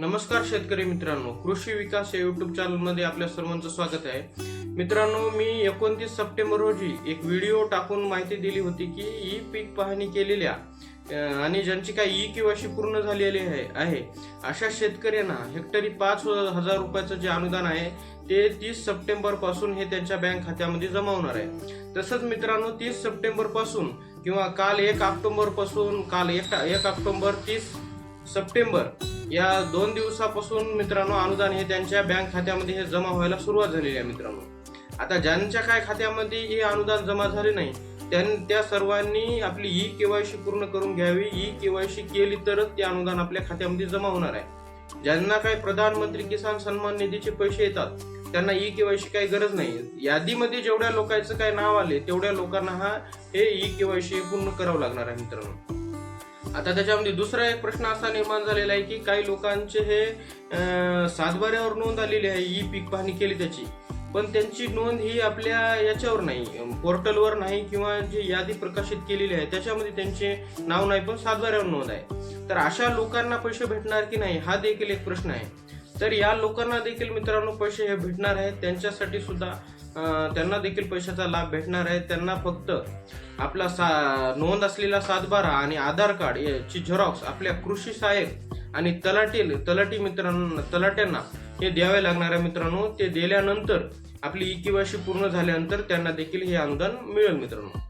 नमस्कार शेतकरी मित्रांनो कृषी विकास या युट्यूब चॅनलमध्ये आपल्या सर्वांचं स्वागत आहे. मित्रांनो मी एकोणतीस सप्टेंबर रोजी एक व्हिडिओ टाकून माहिती दिली होती की ई पीक पाहणी केलेल्या आणि ज्यांची काही ई केवायसी पूर्ण झालेली आहे आहे अशा शेतकऱ्यांना हेक्टरी पाच हजार रुपयाचं जे अनुदान आहे ते तीस सप्टेंबरपासून हे त्यांच्या बँक खात्यामध्ये जमा होणार आहे. तसंच मित्रांनो तीस सप्टेंबरपासून किंवा काल एक ऑक्टोबरपासून काल एक एक ऑक्टोबर तीस सप्टेंबर या दोन दिवसापासून मित्रांनो अनुदान हे त्यांच्या बँक खात्यामध्ये हे जमा व्हायला सुरुवात झालेली आहे मित्रांनो. आता ज्यांच्या काय खात्यामध्ये हे अनुदान जमा झाले नाही त्यां- त्या सर्वांनी आपली ई केवायसी पूर्ण करून घ्यावी. ई केवायसी केली तरच ते अनुदान आपल्या खात्यामध्ये जमा होणार आहे. ज्यांना काही प्रधानमंत्री किसान सन्मान निधीचे पैसे येतात त्यांना ई केवायसी काही गरज नाही. यादीमध्ये जेवढ्या लोकांचं काय नाव आले तेवढ्या लोकांना हा हे ई केवायसी पूर्ण करावं लागणार आहे मित्रांनो. आता त्याच्यामध्ये दुसरा एक प्रश्न असा निर्माण झालेला आहे की काही लोकांचे हे सातबाऱ्यावर नोंद आलेली आहे ही पीक पाहणी केली त्याची. पण त्यांची नोंद ही आपल्या याच्यावर नाही पोर्टलवर नाही किंवा जी यादी प्रकाशित केलेली आहे त्याच्यामध्ये त्यांचे नाव नाही पण सातबाऱ्यावर नोंद आहे. तर अशा लोकांना पैसे भेटणार की नाही हा देखील एक प्रश्न आहे. तर या लोकांना देखील मित्रांनो पैसे हे भेटणार आहेत. त्यांच्यासाठी सुद्धा त्यांना देखील पैशाचा लाभ भेटणार आहे. त्यांना फक्त आपला सा नोंद असलेला सातबारा आणि आधार कार्ड याची झेरॉक्स आपल्या कृषी साहेब आणि तलाटील तलाटी मित्रांना तलाट्यांना हे द्यावे लागणार आहे मित्रांनो. ते दिल्यानंतर आपली ई केवायसी पूर्ण झाल्यानंतर त्यांना देखील हे अनुदान मिळेल मित्रांनो.